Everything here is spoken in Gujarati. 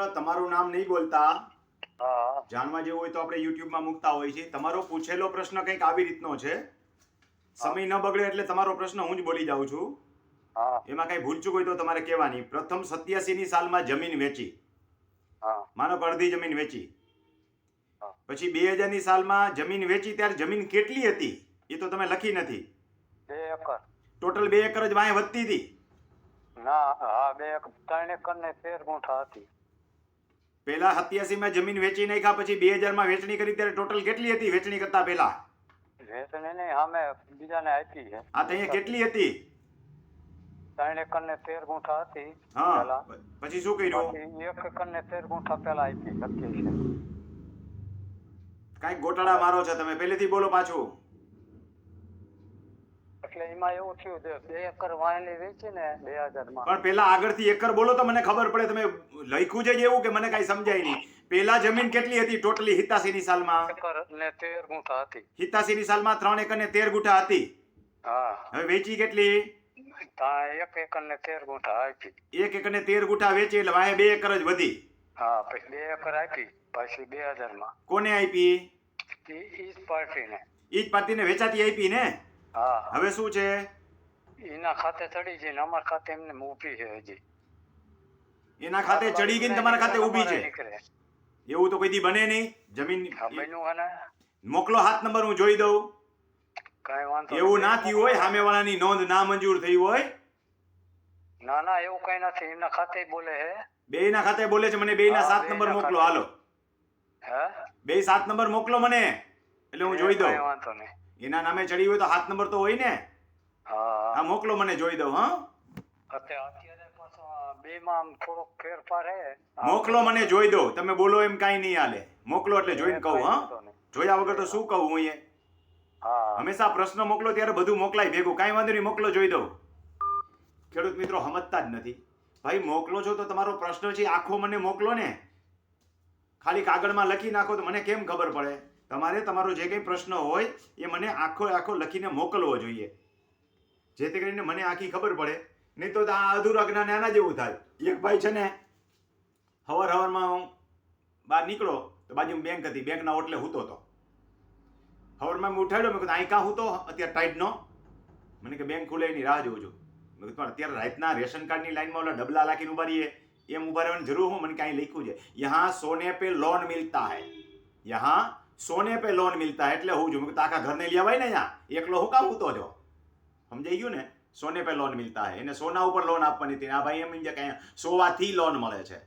મિત્ર તમારું નામ નહીં બોલતા. જાણવા જેવું હોય તો આપણે યુટ્યુબમાં મૂકતા હોય છે તમારો પૂછેલો પ્રશ્ન કંઈક આવી રીતનો છે. સમય ન બગડે એટલે તમારો પ્રશ્ન હું જ બોલી જાઉં છું. એમાં કઈ ભૂલચૂક હોય તો તમારે કહેવાની. પ્રથમ સત્યાસી ની સાલમાં જમીન વેચી. માનો અડધી જમીન વેચી. પછી બે હજારની સાલમાં જમીન વેચી ત્યારે જમીન કેટલી હતી? એ તો તમે લખી નથી. ટોટલ બે એકર જ વાય વધતી હતી. ના હા બે ત્રણ એકર ને તેર ગુંઠા હતી. પહેલા સત્યાસીમાં જમીન વેચી નાખ્યા પછી બે હજારમાં વેચણી કરી ત્યારે ટોટલ કેટલી હતી વેચણી કરતા પહેલા? વેચણી નહીં સામે બીજાને આપી છે. આ તો અહીંયા કેટલી હતી? ત્રણ એકર ને તેર ગુંઠા હતી હા પછી શું કર્યું? એક એકર ને તેર ગુંઠા પેલા આપી છે કાંઈક ગોટાળા મારો છો તમે પહેલેથી બોલો પાછું. એટલે એમાં એવું થયું કે બે એકર વાયલી વેચી ને બે હજારમાં પણ પેલા આગળથી એકર બોલો તો મને ખબર પડે તમે લખ્યું છે એવું કે મને કઈ સમજાય નહીં? પેલા જમીન કેટલી હતી ટોટલી હિતાસીની સાલમાં? એકર ને તેર ગુઠા હતી. હિતાસીની સાલમાં ત્રણ એકર ને તેર ગુઠા હતી. હા. હવે વેચી કેટલી? એક એકર ને તેર ગુઠા આપી. એક એકર ને તેર ગુઠા વેચી એટલે વાય બે એકર જ વધી. હા પછી બે એકર આપી પછી બે હજારમાં કોને આપી? ઈ જ પાર્ટીને. ઈ જ પાર્ટીને વેચાતી આપી ને? હા હવે શું છે? એના ખાતે ચડી જઈને અમારા ખાતે એમને ઊભી છે હજી. એના ખાતે ચડી ગઈ ને તમારા ખાતે ઊભી છે? એવું તો કોઈ દી બને નહીં? જમીન ને. મોકલો હાથ નંબર હું જોઈ દઉં. કઈ વાંધો એવું ના થયું હોય સામેવાળાની નોંધ ના મંજૂર થઈ હોય? ના ના એવું કઈ નથી. એમના ખાતે બોલે હે બેયના ખાતે બોલે છે મને બે ના સાત નંબર મોકલો. હાલો. હે? બે સાત નંબર મોકલો મને. એટલે હું જોઈ દઉં. વાંધો નહીં. એના નામે ચડી હોય તો હાથ નંબર તો હોય ને? હા. મોકલો મને જોઈ દઉં હા. અત્યારે અત્યારે બે માં થોડોક ફેરફાર હે. મોકલો મને જોઈ દો તમે બોલો એમ કાઈ નહીં હાલે. મોકલો એટલે જોઈને કહું હા. જોયા વગર તો શું કહું હું એ? હંમેશા પ્રશ્ન મોકલો ત્યારે બધું મોકલાય ભેગું. કાંઈ વાંધો નહીં મોકલો જોઈ દઉં. ખેડૂત મિત્રો સમજતા જ નથી. ભાઈ મોકલો છો તો તમારો પ્રશ્ન છે આખો મને મોકલો ને. ખાલી કાગળમાં લખી નાખો તો મને કેમ ખબર પડે? તમારે તમારો જે કંઈ પ્રશ્ન હોય, એ મને આખો આખો લખીને મોકલવો જોઈએ. જેથી કરીને મને આખી ખબર પડે. નહીં તો આ અધૂરા જ્ઞાન આના જેવું થાય. એક ભાઈ છે ને, હવાર હવારમાં હું બહાર નીકળો, તો બાજુમાં બેંક હતી. બેંકના ઓટલે હૂતો હતો હવારમાં મેં ઉઠાડ્યો, મેં કીધું, અહીં કાં હૂતો? અત્યારે ટાઈટનો મને કે, બેંક ખુલે, એની રાહ જોઉં છું મેં કીધું, પણ અત્યારે રાતના રેશન કાર્ડની લાઈનમાં ઓલા ડબલા લાખીને ઊભા રહીએ એમ ઊભા રહેવાની જરૂર હું? મને કાંઈ લખ્યું છે. યહાં સોને પે લોન મિલતા હૈ. યહાં સોને પે લોન મિલતા એટલે હું જોઉં મેં આખા ઘરને લેવાય ને અહીંયા? એકલો હું કામ હૂતો જો સમજાઈ ગયું ને? સોને પે લોન મિલતા હે. એને સોના ઉપર લોન આપવાની હતી. આ ભાઈ એમ કે અહીંયા સોવાથી લોન મળે છે.